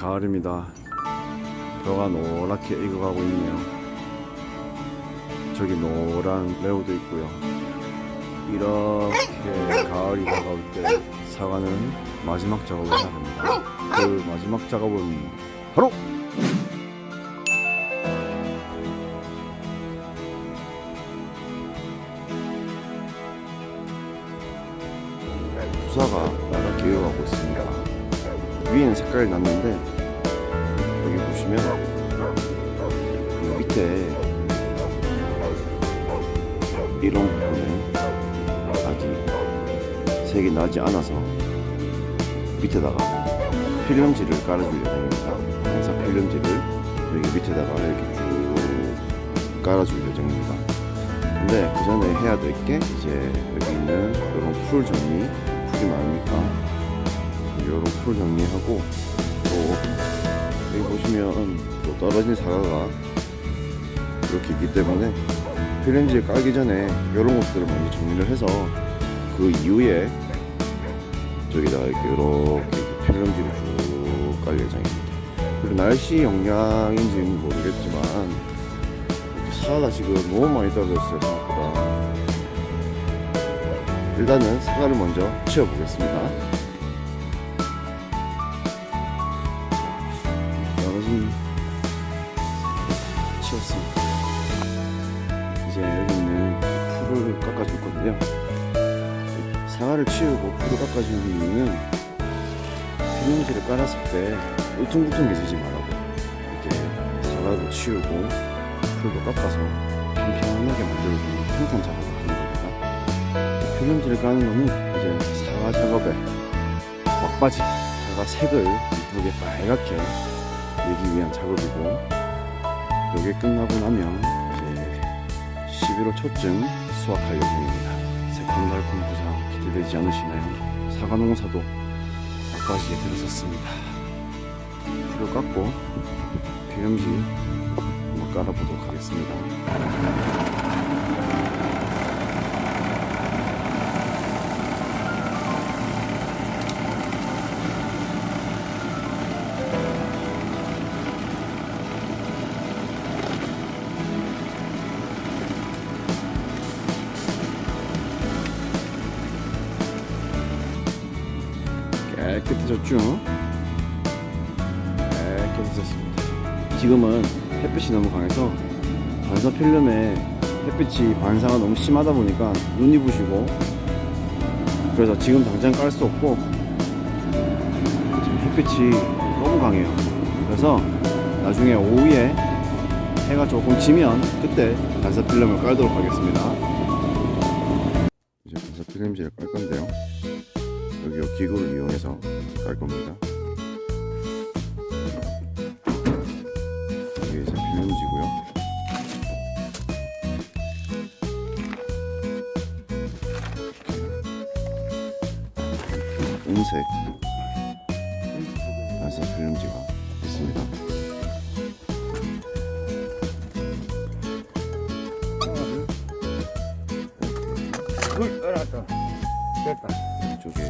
가을입니다. 벼가 노랗게 익어가고 있네요. 저기 노란 레오도 있고요. 이렇게 가을이 다가올 때 사과는 마지막 작업을 해야 합니다. 그 마지막 작업은 바로 부사가 노랗게 익어가고 있습니다. 위에는 색깔이 났는데 여기 보시면 이 밑에 이런 부분은 아직 색이 나지 않아서 밑에다가 필름지를 깔아줄 예정입니다. 그래서 필름지를 여기 밑에다가 이렇게 쭉 깔아줄 예정입니다. 근데 그 전에 해야 될 게 이제 여기 있는 이런 풀 정리, 이런 풀 정리하고 또 여기 보시면 또 떨어진 사과가 이렇게 있기 때문에 필름지를 깔기 전에 이런 것들을 먼저 정리를 해서 그 이후에 저기다가 이렇게 이렇게 필름지를 쭉 깔 예정입니다. 그리고 날씨 영향인지는 모르겠지만 사과가 지금 너무 많이 떨어졌어요 생각보다. 일단은 사과를 먼저 치워보겠습니다. 치웠습니다. 이제 여기 있는 풀을 깎아줄 건데요. 사과를 치우고 풀을 깎아주는 이유는 필름지를 깔았을 때 울퉁불퉁해지지 말라고 이렇게 사과도 치우고 풀도 깎아서 평평하게 만들어주는 평탄 작업을 하는 겁니다. 필름지를 까는 거는 이제 사과 작업에 막바지 사과 색을 이쁘게 빨갛게 내기 위한 작업이고 이게 끝나고 나면 이제 11월 초쯤 수확할 예정입니다. 새콤달콤 부상 기대되지 않으시나요? 사과 농사도 막바지에 들어섰습니다. 풀을 깎고 한번 깔아보도록 하겠습니다. 깨끗해졌죠? 깨끗해졌습니다. 지금은 햇빛이 너무 강해서 반사 필름에 햇빛이 반사가 너무 심하다 보니까 눈이 부시고 그래서 지금 당장 깔 수 없고 햇빛이 너무 강해요. 그래서 나중에 오후에 해가 조금 지면 그때 반사 필름을 깔도록 하겠습니다. 이제 반사 필름지를 깔 건데요. 요 기구를 이용해서 깔 겁니다. 이게 이제 필름지고요. 은색 반사 필름지가 있습니다. 물 알았다. 됐다. 이쪽에.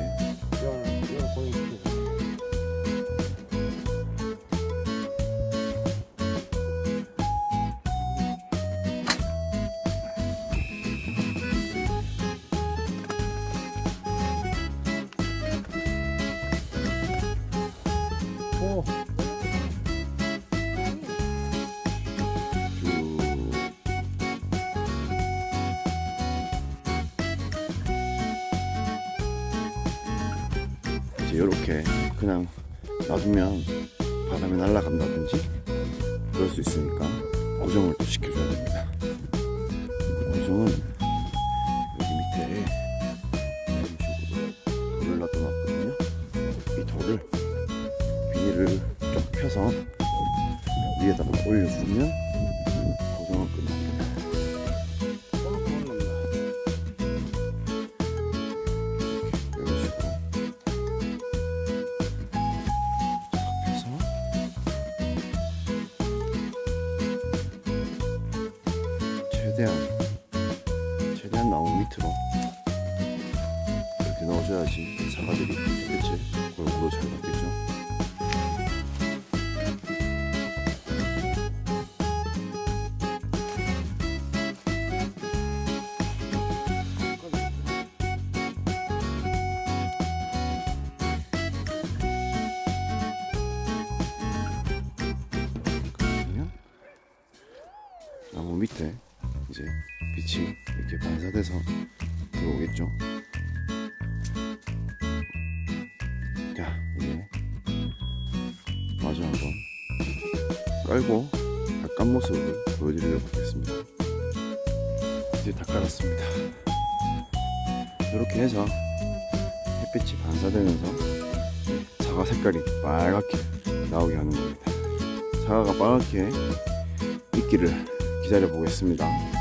오, 이제 이렇게 그냥 놔두면 바람에 날아간다든지 그럴 수 있으니까 고정을 또 시켜줘야 됩니다. 고정은 여기 밑에 이런 식으로 돌을 놔둬놨거든요. 이 돌을 비닐을 쫙 펴서 위에다가 올려주면 최대한. 최대한 나무 밑으로 이렇게 넣어줘야지 사과들이 그치 골고루 잘 먹겠죠? 밑에 이제 빛이 이렇게 반사돼서 들어오겠죠. 자, 이제 마저 한번 깔고 다깐 모습을 보여드리도록 하겠습니다. 이제 다 깔았습니다. 이렇게 해서 햇빛이 반사되면서 사과 색깔이 빨갛게 나오게 하는 겁니다. 사과가 빨갛게 익기를 기다려 보겠습니다.